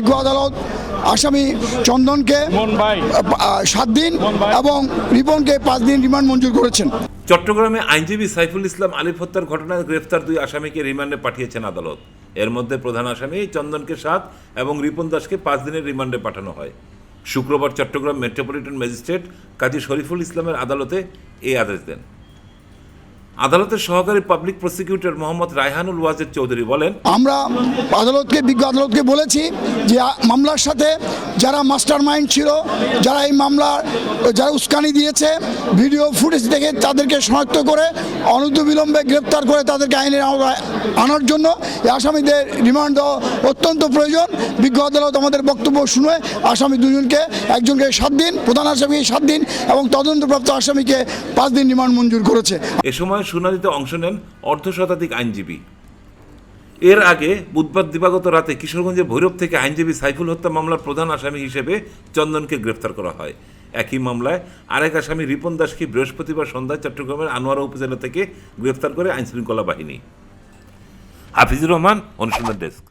বিজ্ঞ আদালত আসামি চন্দনকে সাত দিন এবং রিপনকে পাঁচ দিন রিমান্ড মঞ্জুর করেছেন। চট্টগ্রামে আইনজীবী সাইফুল ইসলাম আলিফ হত্যার ঘটনায় গ্রেফতার দুই আসামিকে রিমান্ডে পাঠিয়েছেন আদালত। এর মধ্যে প্রধান আসামি চন্দনকে সাত এবং রিপন দাসকে পাঁচ দিনের রিমান্ডে পাঠানো হয়। শুক্রবার চট্টগ্রাম মেট্রোপলিটন ম্যাজিস্ট্রেট কাজী শরীফুল ইসলামের আদালতে এই আদেশ দেন। আদালতের সহকারী পাবলিক প্রসিকিউটর মোহাম্মদ রায়হানুল ওয়াজেদ চৌধুরী বলেন আমরা আদালতকে বিজ্ঞ আদালতকে বলেছি যে মামলার সাথে যারা মাস্টার মাইন্ড ছিল যারা এই মামলার যারা উস্কানি দিয়েছে ভিডিও ফুটেজ দেখে তাদেরকে শনাক্ত করে অনন্তবিলম্বে গ্রেপ্তার করে তাদেরকে আইনের আওতায় আনার জন্য আসামিদের রিমান্ড দেওয়া অত্যন্ত প্রয়োজন। বিজ্ঞ আদালত আমাদের বক্তব্য শুনে আসামি দুজনকে একজনকে সাত দিন প্রধান আসামিকে সাত দিন এবং তদন্তপ্রাপ্ত আসামিকে পাঁচ দিন রিমান্ড মঞ্জুর করেছে। এ সময় শুনানিতে অংশ নেন অর্ধ শতাধিক আইনজীবী। এর আগে বুধবার দিবাগত রাতে কিশোরগঞ্জের ভৈরব থেকে আইনজীবী সাইফুল হত্যা মামলার প্রধান আসামি হিসেবে চন্দনকে গ্রেফতার করা হয়। একই মামলায় আরেক আসামি রিপন দাসকে বৃহস্পতিবার সন্ধ্যায় চট্টগ্রামের আনোয়ারা উপজেলা থেকে গ্রেফতার করে আইনশৃঙ্খলা বাহিনী। হাফিজুর রহমান অনুসন্ধান ডেস্ক।